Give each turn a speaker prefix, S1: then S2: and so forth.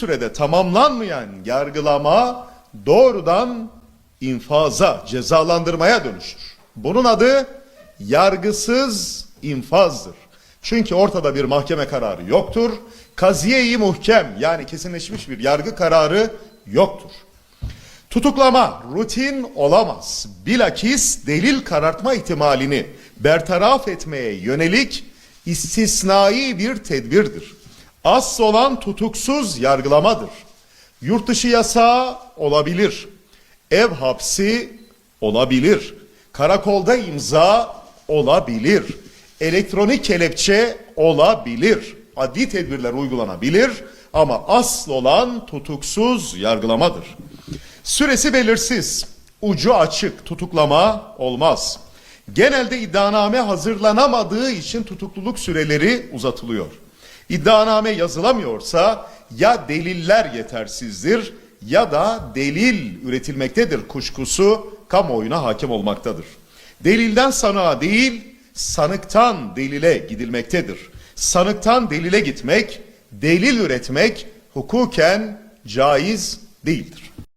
S1: sürede tamamlanmayan yargılama doğrudan infaza, cezalandırmaya dönüşür. Bunun adı yargısız infazdır. Çünkü ortada bir mahkeme kararı yoktur. Kaziye-i muhkem yani kesinleşmiş bir yargı kararı yoktur. Tutuklama rutin olamaz. Bilakis delil karartma ihtimalini bertaraf etmeye yönelik istisnai bir tedbirdir. Asıl olan tutuksuz yargılamadır. Yurt dışı yasağı olabilir. Ev hapsi olabilir. Karakolda imza olabilir. Elektronik kelepçe olabilir. Adli tedbirler uygulanabilir ama asıl olan tutuksuz yargılamadır. Süresi belirsiz, ucu açık, tutuklama olmaz. Genelde iddianame hazırlanamadığı için tutukluluk süreleri uzatılıyor. İddianame yazılamıyorsa ya deliller yetersizdir ya da delil üretilmektedir kuşkusu kamuoyuna hakim olmaktadır. Delilden sanığa değil, sanıktan delile gidilmektedir. Sanıktan delile gitmek, delil üretmek hukuken caiz değildir.